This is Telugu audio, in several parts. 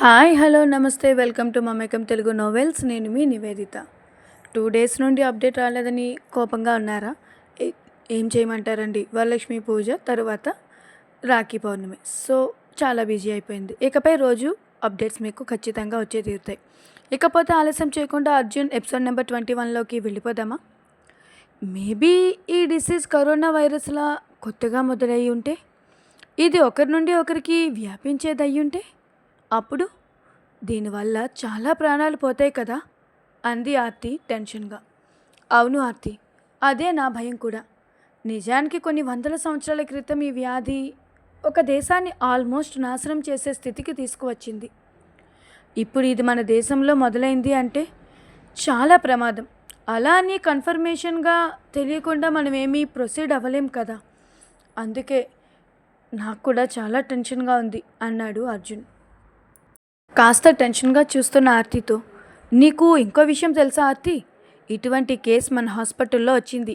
హాయ్ హలో నమస్తే. Welcome to Mamekam Telugu novels. నేను మీ నివేదిత. టూ డేస్ నుండి అప్డేట్ రాలేదని కోపంగా ఉన్నారా? ఏం చేయమంటారండి? వరలక్ష్మి పూజ తర్వాత రాఖీ పౌర్ణమి. సో చాలా బిజీ అయిపోయింది. ఇకపై రోజు అప్డేట్స్ మీకు ఖచ్చితంగా వచ్చే తీరుతాయి. ఇకపోతే ఆలస్యం చేయకుండా అర్జున్ ఎపిసోడ్ నెంబర్ ట్వంటీ వన్లోకి వెళ్ళిపోదామా? మేబీ ఈ డిసీజ్ కరోనా వైరస్లా కొత్తగా మొదలయ్యి ఉంటే ఇది ఒకరి నుండి ఒకరికి వ్యాపించేది అయ్యి ఉంటే అప్పుడు దీనివల్ల చాలా ప్రాణాలు పోతాయి కదా? అంది ఆర్తి టెన్షన్గా. అవును ఆర్తి అదే నా భయం కూడా. నిజానికి కొన్ని వందల సంవత్సరాల క్రితం ఈ వ్యాధి ఒక దేశాన్ని ఆల్మోస్ట్ నాశనం చేసే స్థితికి తీసుకువచ్చింది. ఇప్పుడు ఇది మన దేశంలో మొదలైంది అంటే చాలా ప్రమాదం. అలా అని కన్ఫర్మేషన్గా తెలియకుండా మనం ఏమీ ప్రొసీడ్ అవ్వలేం కదా? అందుకే నాకు కూడా చాలా టెన్షన్గా ఉంది అన్నాడు అర్జున్. కాస్త టెన్షన్గా చూస్తున్న ఆర్తితో నీకు ఇంకో విషయం తెలుసా ఆర్తి? ఇటువంటి కేసు మన హాస్పిటల్లో వచ్చింది.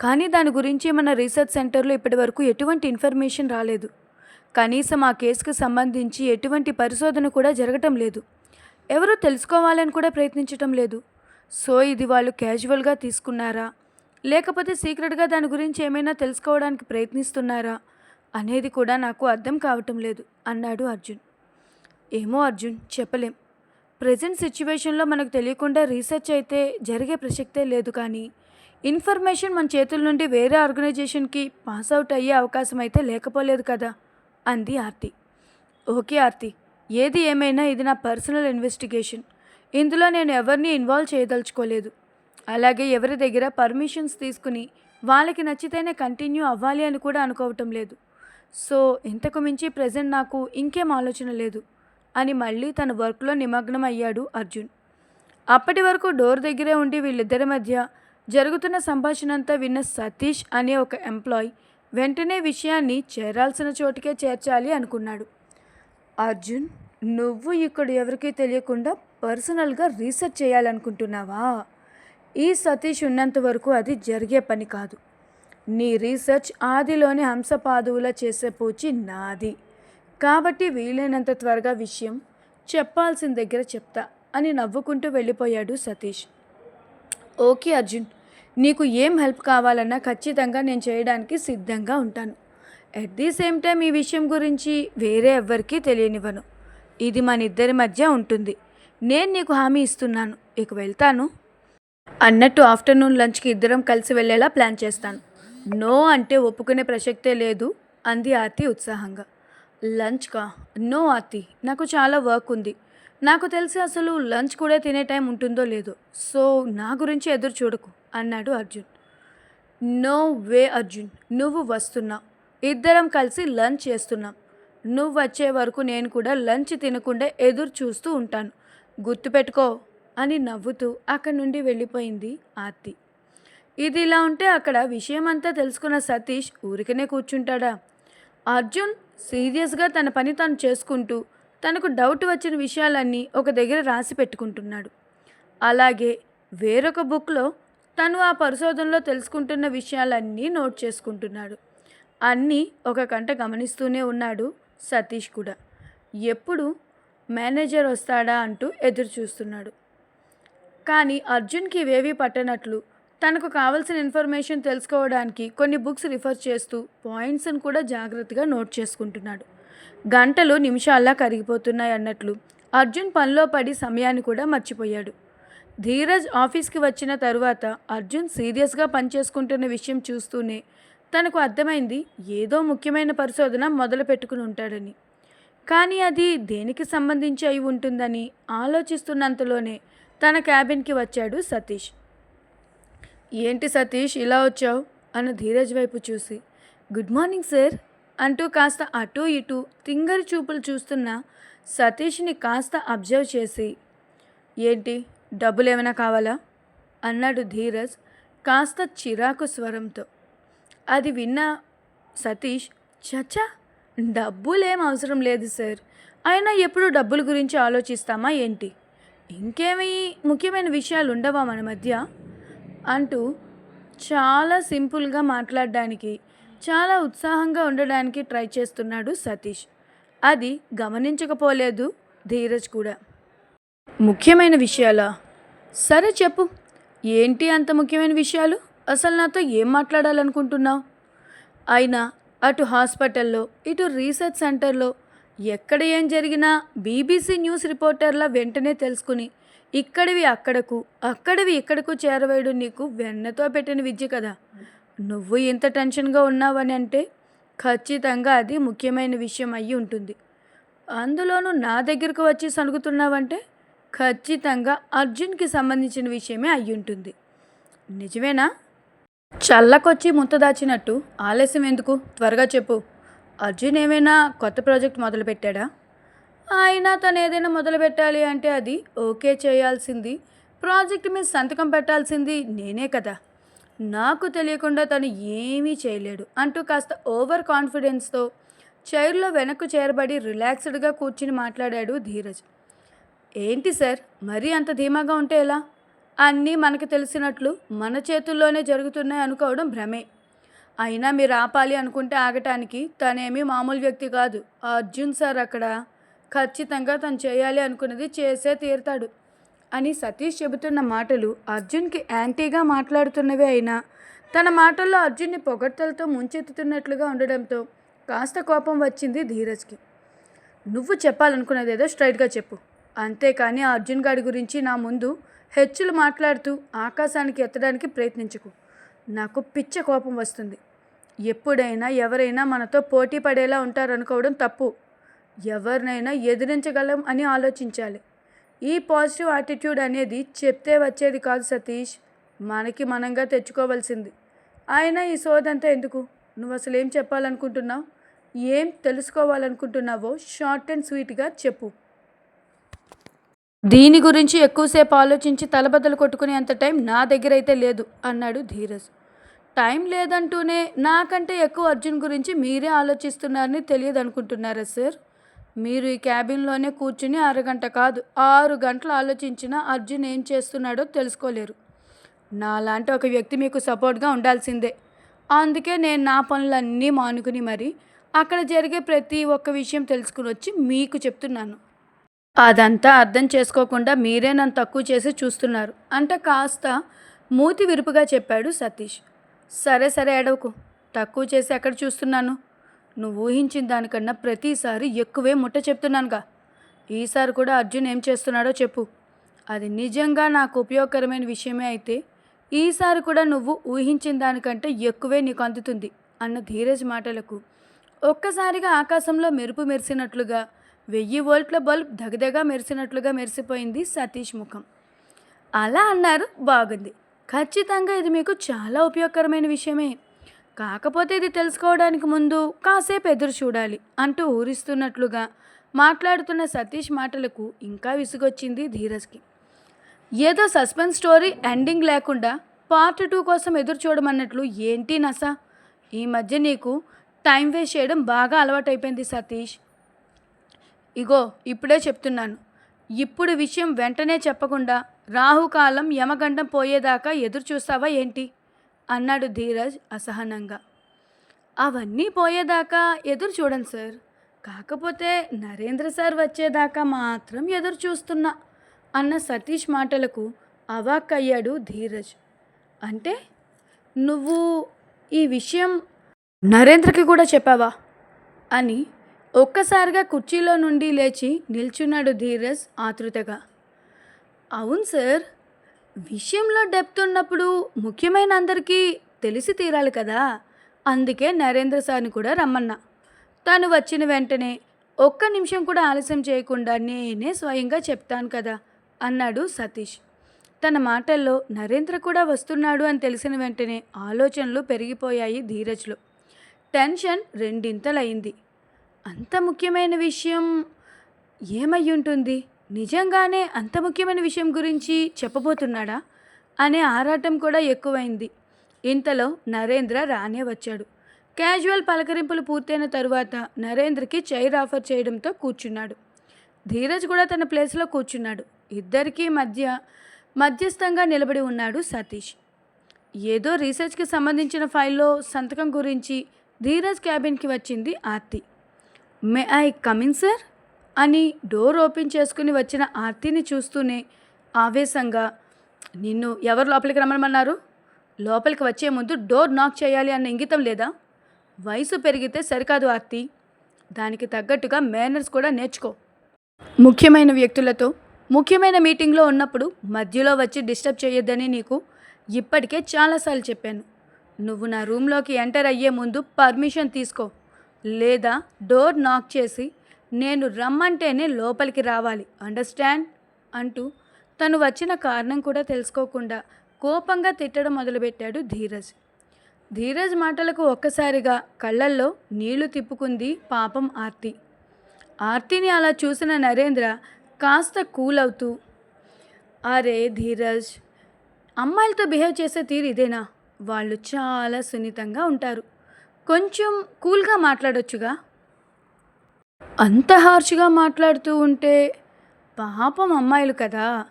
కానీ దాని గురించి మన రీసెర్చ్ సెంటర్లో ఇప్పటివరకు ఎటువంటి ఇన్ఫర్మేషన్ రాలేదు. కనీసం ఆ కేసుకు సంబంధించి ఎటువంటి పరిశోధన కూడా జరగటం లేదు. ఎవరూ తెలుసుకోవాలని కూడా ప్రయత్నించటం లేదు. సో ఇది వాళ్ళు క్యాజువల్గా తీసుకున్నారా? లేకపోతే సీక్రెట్గా దాని గురించి ఏమైనా తెలుసుకోవడానికి ప్రయత్నిస్తున్నారా? అనేది కూడా నాకు అర్థం కావటం లేదు అన్నాడు అర్జున్. ఏమో అర్జున్ చెప్పలేం. ప్రజెంట్ సిచ్యువేషన్లో మనకు తెలియకుండా రీసెర్చ్ అయితే జరిగే ప్రసక్తే లేదు కానీ ఇన్ఫర్మేషన్ మన చేతుల నుండి వేరే ఆర్గనైజేషన్కి పాస్ అవుట్ అయ్యే అవకాశం అయితే లేకపోలేదు కదా అంది ఆర్తి. ఓకే ఆర్తి ఏది ఏమైనా ఇది నా పర్సనల్ ఇన్వెస్టిగేషన్. ఇందులో నేను ఎవరిని ఇన్వాల్వ్ చేయదలుచుకోలేదు. అలాగే ఎవరి దగ్గర పర్మిషన్స్ తీసుకుని వాళ్ళకి నచ్చితేనే కంటిన్యూ అవ్వాలి అని కూడా అనుకోవటం లేదు. సో ఇంతకు మించి ప్రజెంట్ నాకు ఇంకేం ఆలోచన లేదు. అని మళ్ళీ తన వర్క్లో నిమగ్నం అయ్యాడు అర్జున్. అప్పటి వరకు డోర్ దగ్గరే ఉండి వీళ్ళిద్దరి మధ్య జరుగుతున్న సంభాషణ అంతా విన్న సతీష్ అనే ఒక ఎంప్లాయ్ వెంటనే విషయాన్ని చేరాల్సిన చోటుకే చేర్చాలి అనుకున్నాడు. అర్జున్ నువ్వు ఇక్కడ ఎవరికీ తెలియకుండా పర్సనల్గా రీసెర్చ్ చేయాలనుకుంటున్నావా? ఈ సతీష్ ఉన్నంత వరకు అది జరిగే పని కాదు. నీ రీసెర్చ్ ఆదిలోని హంసపాదువులా చేసే పూచి నాది. కాబట్టి వీలైనంత త్వరగా విషయం చెప్పాల్సిన దగ్గర చెప్తా అని నవ్వుకుంటూ వెళ్ళిపోయాడు సతీష్. ఓకే అర్జున్ నీకు ఏం హెల్ప్ కావాలన్నా ఖచ్చితంగా నేను చేయడానికి సిద్ధంగా ఉంటాను. ఎట్ ది సేమ్ టైం ఈ విషయం గురించి వేరే ఎవ్వరికీ తెలియనివ్వను. ఇది మన ఇద్దరి మధ్య ఉంటుంది. నేను నీకు హామీ ఇస్తున్నాను. ఇక వెళ్తాను. అన్నట్టు ఆఫ్టర్నూన్ లంచ్కి ఇద్దరం కలిసి వెళ్ళేలా ప్లాన్ చేస్తాను. నో అంటే ఒప్పుకునే ప్రసక్తే లేదు అంది ఆర్తి ఉత్సాహంగా. లంచ్కా నో ఆర్తి. నాకు చాలా వర్క్ ఉంది. నాకు తెలిసి అసలు లంచ్ కూడా తినే టైం ఉంటుందో లేదో. సో నా గురించి ఎదురు చూడకు అన్నాడు అర్జున్. No way Arjun. నువ్వు వస్తున్నావు ఇద్దరం కలిసి లంచ్ చేస్తున్నాం. నువ్వు వచ్చే వరకు నేను కూడా లంచ్ తినకుండా ఎదురు చూస్తూ ఉంటాను. గుర్తుపెట్టుకో అని నవ్వుతూ అక్కడి నుండి వెళ్ళిపోయింది ఆర్తి. ఇది ఇలా ఉంటే అక్కడ విషయమంతా తెలుసుకున్న సతీష్ ఊరికనే కూర్చుంటాడా? అర్జున్ సీరియస్గా తన పని తాను చేసుకుంటూ తనకు డౌట్ వచ్చిన విషయాలన్నీ ఒక దగ్గర రాసి పెట్టుకుంటున్నాడు. అలాగే వేరొక బుక్లో తను ఆ పరిశోధనలో తెలుసుకుంటున్న విషయాలన్నీ నోట్ చేసుకుంటున్నాడు. అన్నీ ఒక కంట గమనిస్తూనే ఉన్నాడు సతీష్ కూడా. ఎప్పుడు మేనేజర్ వస్తాడా అంటూ ఎదురు చూస్తున్నాడు కానీ అర్జున్కి ఇవేవీ పట్టనట్లు తనకు కావలసిన ఇన్ఫర్మేషన్ తెలుసుకోవడానికి కొన్ని బుక్స్ రిఫర్ చేస్తూ పాయింట్స్ని కూడా జాగ్రత్తగా నోట్ చేసుకుంటున్నాడు. గంటలు నిమిషాల్లా కరిగిపోతున్నాయి అన్నట్లు అర్జున్ పనిలో పడి సమయాన్ని కూడా మర్చిపోయాడు. ధీరజ్ ఆఫీస్కి వచ్చిన తరువాత అర్జున్ సీరియస్గా పనిచేసుకుంటున్న విషయం చూస్తూనే తనకు అర్థమైంది ఏదో ముఖ్యమైన పరిశోధన మొదలు పెట్టుకుని ఉంటాడని. కానీ అది దేనికి సంబంధించి అయి ఉంటుందని ఆలోచిస్తున్నంతలోనే తన క్యాబిన్కి వచ్చాడు సతీష్. ఏంటి సతీష్ ఇలా వచ్చావు? అన్న ధీరజ్ వైపు చూసి. గుడ్ మార్నింగ్ సార్ అంటూ కాస్త అటు ఇటు తింగరి చూపులు చూస్తున్న సతీష్ని కాస్త అబ్జర్వ్ చేసి. ఏంటి? డబ్బులు ఏమైనా కావాలా? అన్నాడు ధీరజ్ కాస్త చిరాకు స్వరంతో. అది విన్న సతీష్ చచ్చా! డబ్బులేం అవసరం లేదు సార్. అయినా ఎప్పుడు డబ్బుల గురించి ఆలోచిస్తామా ఏంటి? ఇంకేమీ ముఖ్యమైన విషయాలు ఉండవా మన మధ్య? అంటూ చాలా సింపుల్గా మాట్లాడడానికి చాలా ఉత్సాహంగా ఉండడానికి ట్రై చేస్తున్నాడు సతీష్. అది గమనించకపోలేదు ధీరజ్ కూడా. ముఖ్యమైన విషయాలా? సరే చెప్పు. ఏంటి అంత ముఖ్యమైన విషయాలు? అసలు నాతో ఏం మాట్లాడాలనుకుంటున్నావు? అయినా అటు హాస్పిటల్లో ఇటు రీసెర్చ్ సెంటర్లో ఎక్కడ ఏం జరిగినా బీబీసీ న్యూస్ రిపోర్టర్ల వెంటనే తెలుసుకుని ఇక్కడివి అక్కడకు అక్కడివి ఇక్కడకు చేరవేయడం నీకు వెన్నతో పెట్టిన విద్య కదా. నువ్వు ఇంత టెన్షన్గా ఉన్నావని అంటే ఖచ్చితంగా అది ముఖ్యమైన విషయం అయ్యి ఉంటుంది. అందులోనూ నా దగ్గరకు వచ్చి సనుగుతున్నావంటే ఖచ్చితంగా అర్జున్కి సంబంధించిన విషయమే అయ్యి ఉంటుంది. నిజమేనా? చల్లకొచ్చి ముత్తదాచినట్టు ఆలస్యం ఎందుకు? త్వరగా చెప్పు. అర్జున్ ఏమైనా కొత్త ప్రాజెక్ట్ మొదలుపెట్టాడా? అయినా తను ఏదైనా మొదలు పెట్టాలి అంటే అది ఓకే చేయాల్సింది. ప్రాజెక్ట్ మీద సంతకం పెట్టాల్సింది నేనే కదా. నాకు తెలియకుండా తను ఏమీ చేయలేడు. అంటూ కాస్త ఓవర్ కాన్ఫిడెన్స్తో చైర్లో వెనక్కు చేరబడి రిలాక్స్డ్గా కూర్చుని మాట్లాడాడు ధీరజ్. ఏంటి సార్? మరీ అంత ధీమాగా ఉంటే ఎలా? అన్నీ మనకు తెలిసినట్లు మన చేతుల్లోనే జరుగుతున్నాయి అనుకోవడం భ్రమే. అయినా మీరు ఆపాలి అనుకుంటే ఆగటానికి తనేమీ మామూలు వ్యక్తి కాదు. అర్జున్ సార్ అక్కడ. ఖచ్చితంగా తను చేయాలి అనుకున్నది చేసే తీరుతాడు. అని సతీష్ చెబుతున్న మాటలు అర్జున్కి యాంటీగా మాట్లాడుతున్నవే అయినా తన మాటల్లో అర్జున్ని పొగడ్తలతో ముంచెత్తుతున్నట్లుగా ఉండడంతో కాస్త కోపం వచ్చింది ధీరజ్కి. నువ్వు చెప్పాలనుకున్నది ఏదో స్ట్రైట్గా చెప్పు. అంతేకాని ఆ అర్జున్ గారి గురించి నా ముందు హెచ్చులు మాట్లాడుతూ ఆకాశానికి ఎత్తడానికి ప్రయత్నించకు. నాకు పిచ్చ కోపం వస్తుంది. ఎప్పుడైనా ఎవరైనా మనతో పోటీ పడేలా ఉంటారనుకోవడం తప్పు. ఎవరినైనా ఎదిరించగలం అని ఆలోచించాలి. ఈ పాజిటివ్ యాటిట్యూడ్ అనేది చెప్తే వచ్చేది కాదు సతీష్. మనకి మనంగా తెచ్చుకోవాల్సింది. ఆయన ఈ సోదంతా ఎందుకు? నువ్వు అసలు ఏం చెప్పాలనుకుంటున్నావు? ఏం తెలుసుకోవాలనుకుంటున్నావో షార్ట్ అండ్ స్వీట్గా చెప్పు. దీని గురించి ఎక్కువసేపు ఆలోచించి తలబద్దలు కొట్టుకునే అంత టైం నా దగ్గర అయితే లేదు అన్నాడు ధీరజ్. టైం లేదంటూనే నాకంటే ఎక్కువ అర్జున్ గురించి మీరే ఆలోచిస్తున్నారని తెలియదు అనుకుంటున్నారా సార్? మీరు ఈ క్యాబిన్లోనే కూర్చుని అరగంట కాదు ఆరు గంటలు ఆలోచించినా అర్జున్ ఏం చేస్తున్నాడో తెలుసుకోలేరు. నాలాంటి ఒక వ్యక్తి మీకు సపోర్ట్గా ఉండాల్సిందే. అందుకే నేను నా పనులన్నీ మానుకుని మరి అక్కడ జరిగే ప్రతి ఒక్క విషయం తెలుసుకుని వచ్చి మీకు చెప్తున్నాను. అదంతా అర్థం చేసుకోకుండా మీరే నన్ను తక్కువ చేసి చూస్తున్నారు. అంటే కాస్త మూతి విరుపుగా చెప్పాడు సతీష్. సరే సరే ఎడవకు తక్కువ చేసి ఎక్కడ చూస్తున్నాను? నువ్వు ఊహించిన దానికన్నా ప్రతిసారి ఎక్కువే ముట్ట చెప్తున్నానుగా. ఈసారి కూడా అర్జున్ ఏం చేస్తున్నాడో చెప్పు. అది నిజంగా నాకు ఉపయోగకరమైన విషయమే అయితే ఈసారి కూడా నువ్వు ఊహించిన దానికంటే ఎక్కువే నీకు అందుతుంది అన్న ధీరజ్ మాటలకు. ఒక్కసారిగా ఆకాశంలో మెరుపు మెరిసినట్లుగా వెయ్యి వోల్ట్ల బల్బ్ దగదగా మెరిసినట్లుగా మెరిసిపోయింది సతీష్ ముఖం. అలా అన్నారు బాగుంది. ఖచ్చితంగా ఇది మీకు చాలా ఉపయోగకరమైన విషయమే. కాకపోతే ఇది తెలుసుకోవడానికి ముందు కాసేపు ఎదురు చూడాలి అంటూ ఊరిస్తున్నట్లుగా మాట్లాడుతున్న సతీష్ మాటలకు ఇంకా విసుగొచ్చింది ధీరజ్కి. ఏదో సస్పెన్స్ స్టోరీ ఎండింగ్ లేకుండా పార్ట్ టూ కోసం ఎదురు చూడమన్నట్లు ఏంటి నస? ఈ మధ్య నీకు టైం వేస్ట్ చేయడం బాగా అలవాటైపోయింది సతీష్. ఇగో ఇప్పుడే చెప్తున్నాను. ఇప్పుడు విషయం వెంటనే చెప్పకుండా రాహుకాలం యమగండం పోయేదాకా ఎదురు చూస్తావా ఏంటి? అన్నాడు ధీరజ్ అసహనంగా. అవన్నీ పోయేదాకా ఎదురు చూడండి సార్. కాకపోతే నరేంద్ర సార్ వచ్చేదాకా మాత్రం ఎదురు చూస్తున్నా అన్న సతీష్ మాటలకు అవాక్కయ్యాడు ధీరజ్. అంటే నువ్వు ఈ విషయం నరేంద్రకి కూడా చెప్పావా? అని ఒక్కసారిగా కుర్చీలో నుండి లేచి నిల్చున్నాడు ధీరజ్ ఆతృతగా. అవును సార్ విషయంలో డెప్త్ ఉన్నప్పుడు ముఖ్యమైన అందరికీ తెలిసి తీరాలి కదా. అందుకే నరేంద్ర సార్ని కూడా రమ్మన్నా. తను వచ్చిన వెంటనే ఒక్క నిమిషం కూడా ఆలస్యం చేయకుండా నేనే స్వయంగా చెప్తాను కదా అన్నాడు సతీష్. తన మాటల్లో నరేంద్ర కూడా వస్తున్నాడు అని తెలిసిన వెంటనే ఆలోచనలు పెరిగిపోయాయి ధీరజ్లో. టెన్షన్ రెండింతలయింది అంత ముఖ్యమైన విషయం ఏమై ఉంటుంది నిజంగానే అంత ముఖ్యమైన విషయం గురించి చెప్పబోతున్నాడా? అనే ఆరాటం కూడా ఎక్కువైంది. ఇంతలో నరేంద్ర రానే వచ్చాడు. క్యాజువల్ పలకరింపులు పూర్తయిన తరువాత నరేంద్రకి చైర్ ఆఫర్ చేయడంతో కూర్చున్నాడు. ధీరజ్ కూడా తన ప్లేస్లో కూర్చున్నాడు. ఇద్దరికీ మధ్య మధ్యస్థంగా నిలబడి ఉన్నాడు సతీష్. ఏదో రీసెర్చ్కి సంబంధించిన ఫైల్లో సంతకం గురించి ధీరజ్ క్యాబిన్కి వచ్చింది Aarti. May I come in sir? అని డోర్ ఓపెన్ చేసుకుని వచ్చిన ఆర్తిని చూస్తూనే ఆవేశంగా నిన్ను ఎవరు లోపలికి రమ్మన్నారు లోపలికి వచ్చే ముందు డోర్ నాక్ చేయాలి అన్న ఇంగితం లేదా? వయసు పెరిగితే సరికాదు ఆర్తి. దానికి తగ్గట్టుగా మేనర్స్ కూడా నేర్చుకో. ముఖ్యమైన వ్యక్తులతో ముఖ్యమైన మీటింగ్లో ఉన్నప్పుడు మధ్యలో వచ్చి డిస్టర్బ్ చేయొద్దని నీకు ఇప్పటికే చాలాసార్లు చెప్పాను. నువ్వు నా రూమ్లోకి ఎంటర్ అయ్యే ముందు పర్మిషన్ తీసుకో లేదా డోర్ నాక్ చేసి నేను రమ్మంటేనే లోపలికి రావాలి. అండర్స్టాండ్? అంటూ తను వచ్చిన కారణం కూడా తెలుసుకోకుండా కోపంగా తిట్టడం మొదలుపెట్టాడు ధీరజ్. ధీరజ్ మాటలకు ఒక్కసారిగా కళ్ళల్లో నీళ్ళు తిప్పుకుంది పాపం ఆర్తి. ఆర్తిని అలా చూసిన నరేంద్ర కాస్త కూల్ అవుతూ అరే ధీరజ్ అమ్మాయిలతో బిహేవ్ చేసే తీరు ఇదేనా? వాళ్ళు చాలా సున్నితంగా ఉంటారు. కొంచెం కూల్గా మాట్లాడొచ్చుగా? అంత హార్ష్గా మాట్లాడుతూ ఉంటే పాపం అమ్మాయిలు కదా.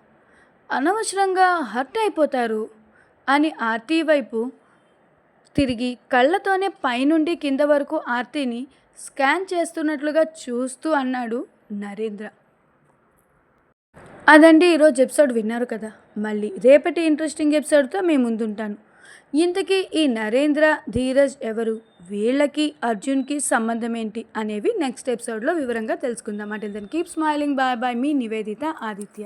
అనవసరంగా హర్ట్ అయిపోతారు అని ఆర్తి వైపు తిరిగి కళ్ళతోనే పైనుండి కింద వరకు ఆర్తిని స్కాన్ చేస్తున్నట్లుగా చూస్తూ అన్నాడు నరేంద్ర. అదండి ఈరోజు ఎపిసోడ్ విన్నారు కదా. మళ్ళీ రేపటి ఇంట్రెస్టింగ్ ఎపిసోడ్తో మేము ముందుంటాను. ఇంతకీ ఈ నరేంద్ర ధీరజ్ ఎవరు? వీళ్ళకి అర్జున్కి సంబంధం ఏంటి అనేవి నెక్స్ట్ ఎపిసోడ్లో వివరంగా తెలుసుకుందాం. అంటే then keep smiling bye bye మీ నివేదిత ఆదిత్య.